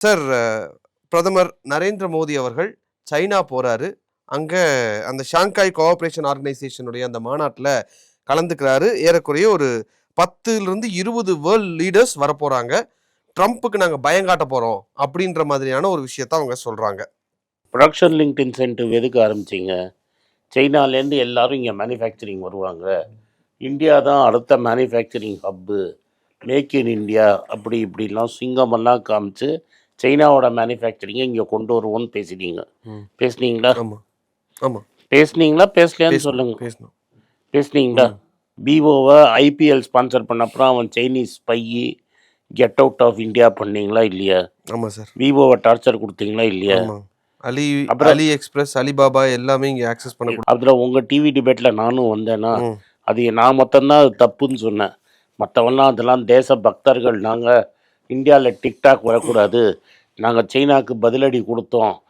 Sir பிரதமர் நரேந்திர மோடி அவர்கள் China போகிறாரு அங்கே அந்த ஷாங்காய் கோஆப்ரேஷன் ஆர்கனைசேஷனுடைய அந்த மாநாட்டில் கலந்துக்கிறாரு. ஏறக்குறைய ஒரு பத்துலேருந்து இருபது வேர்ல்ட் லீடர்ஸ் வரப்போகிறாங்க ட்ரம்ப்புக்கு நாங்கள் பயங்காட்ட போகிறோம் அப்படின்ற மாதிரியான ஒரு விஷயத்த அவங்க சொல்கிறாங்க ப்ரொடக்ஷன் லிங்க் இன்சென்டிவ் எதுக்கு ஆரம்பிச்சிங்க? சைனாலேருந்து எல்லாரும் இங்கே மேனுஃபேக்சரிங் வருவாங்க. இந்தியா தான் அடுத்த manufacturing hub make in India அப்படி இப்படிலாம் சிங்கமெல்லாம் காமிச்சு சைனாவோட மேனுஃபேக்சரிங்கை இங்கே கொண்டு வருவோம்னு பேசினீங்க. பேசுனீங்களா? ஆமா. ஆமா. பேசுனீங்களா? பேசலையான்னு சொல்லுங்க. பேசணும் பேசுனீங்களா? பிஓவை ஐபிஎல் ஸ்பான்சர் பண்ண அப்புறம் அவன் Chinese பையி get out of India பண்ணீங்களா இல்லையா? ஆமா சார் விவோவை டார்ச்சர் கொடுத்தீங்களா இல்லையா? அலி அப்புறம்- அலி எக்ஸ்பிரஸ் அலிபாபா எல்லாமே இங்க ஆக்சஸ் பண்ண அதில் உங்கள் டிவி டிபேட்டில் நானும் வந்தேன்னா. அது நான் மொத்தம்தான் அது தப்புன்னு சொன்னேன். மற்றவெல்லாம் அதெல்லாம் தேச பக்தர்கள் நாங்கள் இந்தியாவில் டிக்டாக் வரக்கூடாது. நாங்கள் சைனாவுக்கு பதிலடி கொடுத்தோம்.